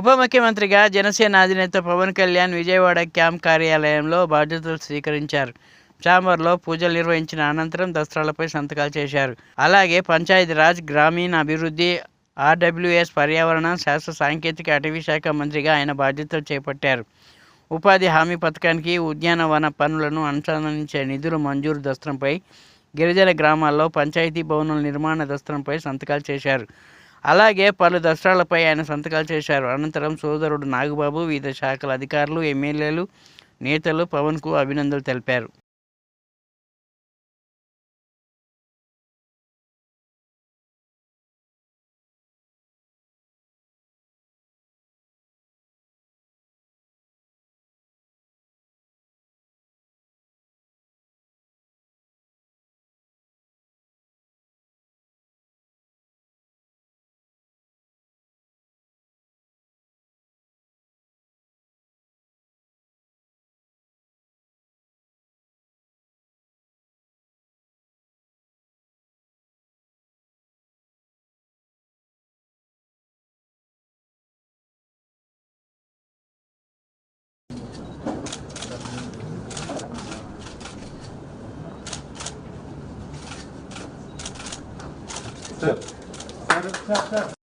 ఉప ముఖ్యమంత్రిగా జనసేన అధినేత పవన్ కళ్యాణ్ విజయవాడ క్యాంప్ కార్యాలయంలో బాధ్యతలు స్వీకరించారు. చాంబర్లో పూజలు నిర్వహించిన అనంతరం దస్త్రాలపై సంతకాలు చేశారు. అలాగే పంచాయతీరాజ్ గ్రామీణ అభివృద్ధి ఆర్డబ్ల్యూఎస్ పర్యావరణ శాస్త్ర సాంకేతిక అటవీ శాఖ మంత్రిగా ఆయన బాధ్యతలు చేపట్టారు. ఉపాధి హామీ పథకానికి ఉద్యానవన పనులను అనుసంధానించే నిధులు మంజూరు దస్త్రంపై గిరిజన గ్రామాల్లో పంచాయతీ భవనాల నిర్మాణ దస్త్రంపై సంతకాలు చేశారు. అలాగే పలు దసరాలపై ఆయన సంతకాలు చేశారు. అనంతరం సోదరుడు నాగబాబు వివిధ శాఖల అధికారులు ఎమ్మెల్యేలు నేతలు పవన్కు అభినందనలు తెలిపారు. Sarımsak. Sarımsaklar